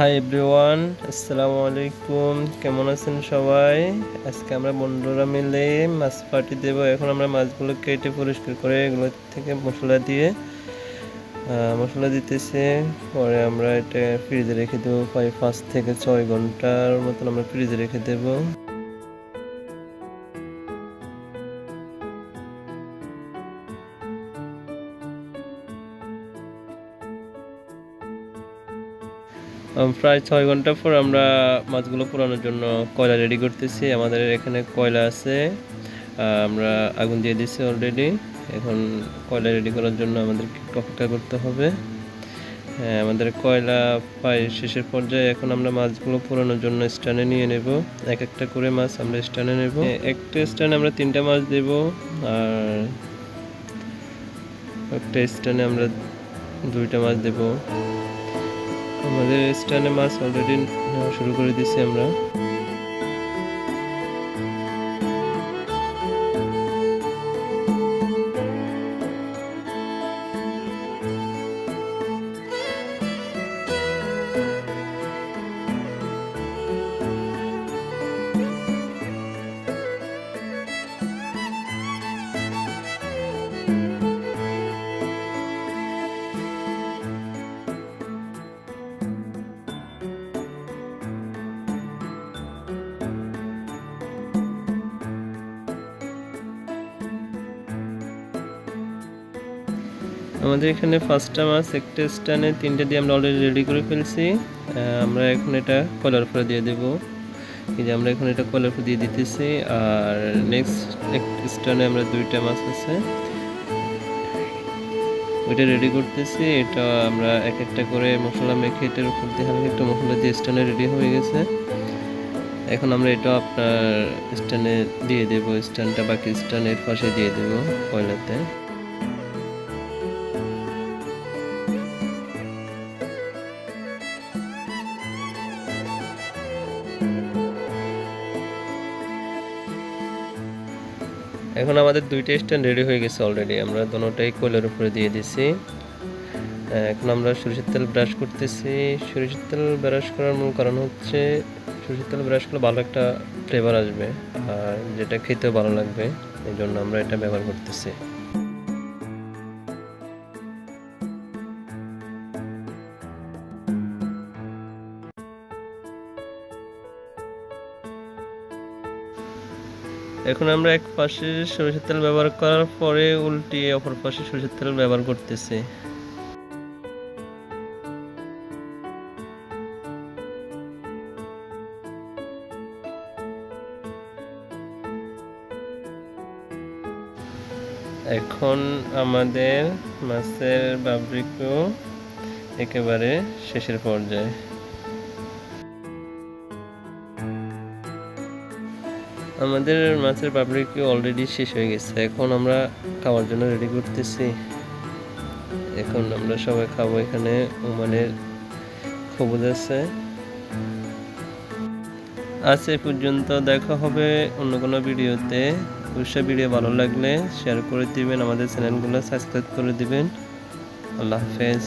Hi everyone আসসালামু আলাইকুম, কেমন আছেন সবাই? আজকে আমরা বন্ধুরা মিলে মাছ পাটি দেবো। এখন আমরা মাছগুলো কেটে পরিষ্কার করে এগুলো থেকে মশলা দিয়ে মশলা দিতেছে। পরে আমরা এটা ফ্রিজে রেখে দেবো প্রায় পাঁচ থেকে ছয় ঘণ্টার মতন আমরা ফ্রিজে রেখে দেবো। প্রায় ছয় ঘণ্টা পর আমরা মাছগুলো পোড়ানোর জন্য কয়লা রেডি করতেছি। আমাদের এখানে কয়লা আছে। আমরা আগুন দিয়ে দিছি অলরেডি এখন কয়লা রেডি করার জন্য আমাদেরকে অপেক্ষা করতে হবে। হ্যাঁ আমাদের কয়লা প্রায় শেষের পর্যায়ে। এখন আমরা মাছগুলো পোড়ানোর জন্য স্ট্যান্ডে নিয়ে নেব। এক একটা করে মাছ আমরা স্ট্যান্ডে নেব। একটা স্ট্যান্ডে আমরা তিনটা মাছ দেব আর একটা স্ট্যান্ডে আমরা দুইটা মাছ দেবো। আমাদের স্ট্যান্ডে মাছ অলরেডি শুরু করে দিয়েছি আমরা। আমাদের এখানে পাঁচটা মাছ একটা স্ট্যান্ডে তিনটে দিয়ে আমরা অলরেডি রেডি করে ফেলছি। আমরা এখন এটা কলার উপরে দিয়ে দেব। এই যে আমরা এখন এটা কলার উপরে দিয়ে দিতেছি। আর নেক্সট স্ট্যান্ডে আমরা দুইটা মাছ আছে। ওইটা রেডি করতেছি। এটা আমরা এক একটা করে মশলা মেখে এটার উপর দিয়ে হালকা একটা মশলা দিয়ে স্ট্যান্ডে রেডি হয়ে গেছে। এখন আমরা এটা আপনার স্ট্যান্ডে দিয়ে দেবো। স্ট্যান্ডটা বাকি স্ট্যান্ডের পাশে দিয়ে দেবো কয়লাতে এখন আমাদের দুইটা স্ট্যান্ড রেডি হয়ে গেছে অলরেডি আমরা দোনোটাই কোলের উপরে দিয়ে দিছি। এখন আমরা সরিষার তেল ব্রাশ করতেছি। সরিষার তেল ব্রাশ করার মূল কারণ হচ্ছে, সরিষার তেল ব্রাশ করলে ভালো একটা ফ্লেভার আসবে, আর যেটা খেতেও ভালো লাগবে এই জন্য আমরা এটা ব্যবহার করতেছি। এখন আমরা এক পাশে সরিষার তেল ব্যবহার করার পরে উল্টিয়ে অপর পাশে সরিষার তেল ব্যবহার করতেছি। এখন আমাদের মাছের বাবরিকও একেবারে শেষের পর্যায়ে। আমাদের মাছের পাপড়িকে অলরেডি শেষ হয়ে গেছে। এখন আমরা খাওয়ার জন্য রেডি করতেছি। এখন আমরা সবাই খাব এখানে। ওমানের খবর আছে। আজ এ পর্যন্ত দেখা হবে অন্য কোনো ভিডিওতে। অবশ্যই ভিডিও ভালো লাগলে শেয়ার করে দিবেন। আমাদের চ্যানেলগুলো সাবস্ক্রাইব করে দিবেন। আল্লাহ হাফেজ।